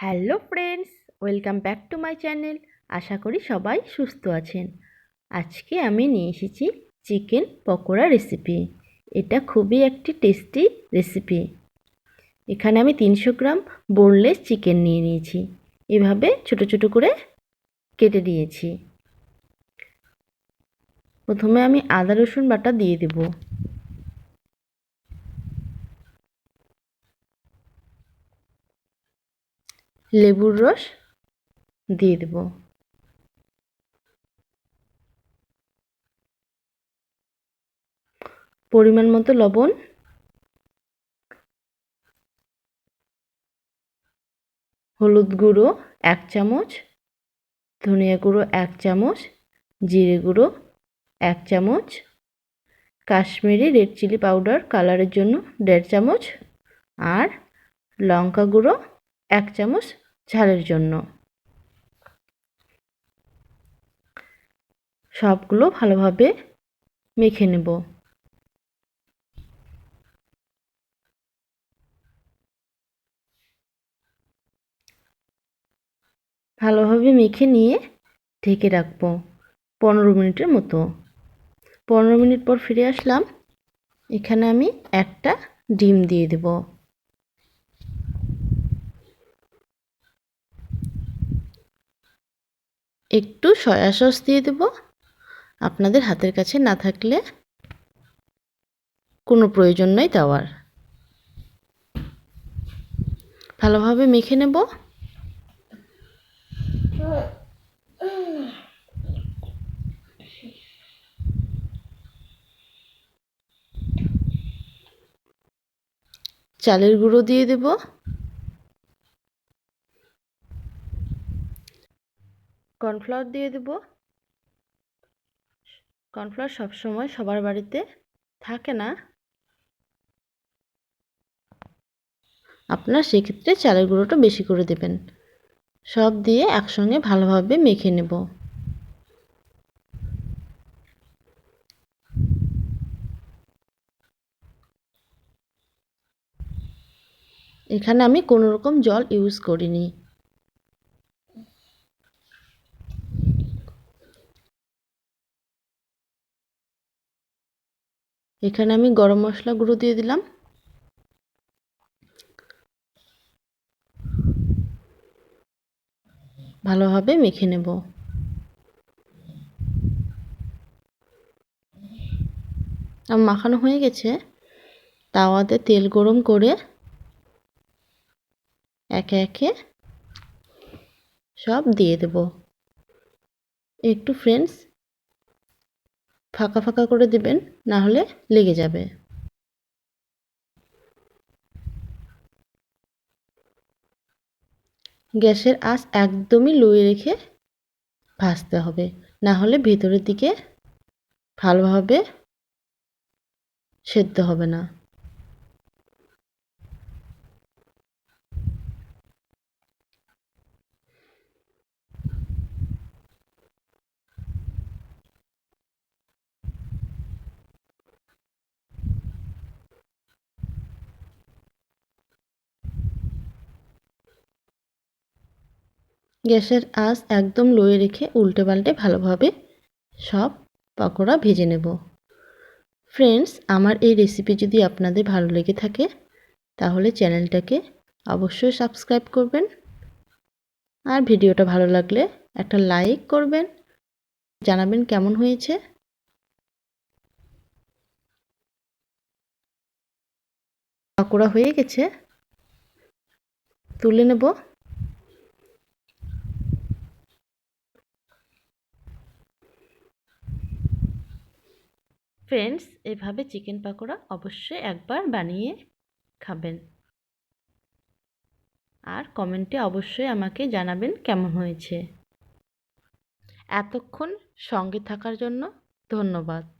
Hello friends, welcome back to my channel. আশা করি সবাই সুস্থ আছেন। আজকে আমি নিয়ে এসেছি চিকেন পকোড়া রেসিপি এটা খুবই একটি টেস্টি রেসিপি এখানে আমি তিনশো গ্রাম বোনলেস চিকেন নিয়ে নিয়েছি। এভাবে ছোট ছোট করে কেটে দিয়েছি প্রথমে আমি আদা রসুন বাটা দিয়ে দেবো। লেবুর রস দিয়ে দেব। পরিমাণ মতো লবণ। হলুদ গুঁড়ো এক চামচ, ধনিয়া গুঁড়ো এক চামচ, জিরে গুঁড়ো এক চামচ, কাশ্মীরি রেড চিলি পাউডার কালারের জন্য দেড় চামচ, আর লঙ্কা গুঁড়ো এক চামচ ঝালের জন্য। সবগুলো ভালোভাবে মেখে নেব। ভালোভাবে মেখে নিয়ে ঢেকে রাখব পনেরো মিনিটের মতো। পনেরো মিনিট পর ফিরে আসলাম। এখানে আমি একটা ডিম দিয়ে দেবো। একটু সয়া সস দিয়ে দেব। আপনাদের হাতের কাছে না থাকলে কোনো প্রয়োজন নেই দেওয়ার। ভালোভাবে মেখে নেব। চালের গুঁড়ো দিয়ে দেবো। কর্নফ্লাওয়ার দিয়ে দেব। কর্নফ্লাওয়ার সবসময় সবার বাড়িতে থাকে না। আপনার সেক্ষেত্রে চালের গুঁড়োটা বেশি করে দেবেন। সব দিয়ে একসঙ্গে ভালোভাবে মেখে নেব। এখানে আমি কোনো রকম জল ইউজ করিনি। এখানে আমি গরম মশলা গুঁড়ো দিয়ে দিলাম। ভালোভাবে মেখে নেব। আমার মাখানো হয়ে গেছে। তাওয়াতে তেল গরম করে একে একে সব দিয়ে দেব। একটু ফ্রেন্ডস ফাঁকা ফাঁকা করে দেবেন, না হলে লেগে যাবে। গ্যাসের আঁচ একদমই লুয়ে রেখে ভাজতে হবে, না হলে ভেতরের দিকে ভালোভাবে সেদ্ধ হবে না। গ্যাসের আঁচ একদম লোয়ে রেখে উল্টে পাল্টে ভালোভাবে সব পকোড়া ভেজে নেব। ফ্রেন্ডস আমার এই রেসিপি যদি আপনাদের ভালো লেগে থাকে, তাহলে চ্যানেলটাকে অবশ্যই সাবস্ক্রাইব করবেন। আর ভিডিওটা ভালো লাগলে একটা লাইক করবেন। জানাবেন কেমন হয়েছে। পাকোড়া হয়ে গেছে। তুলে নেব। ফ্রেন্ডস এভাবে চিকেন পাকোড়া অবশ্যই একবার বানিয়ে খাবেন। আর কমেন্টে অবশ্যই আমাকে জানাবেন কেমন হয়েছে। এতক্ষণ সঙ্গে থাকার জন্য ধন্যবাদ।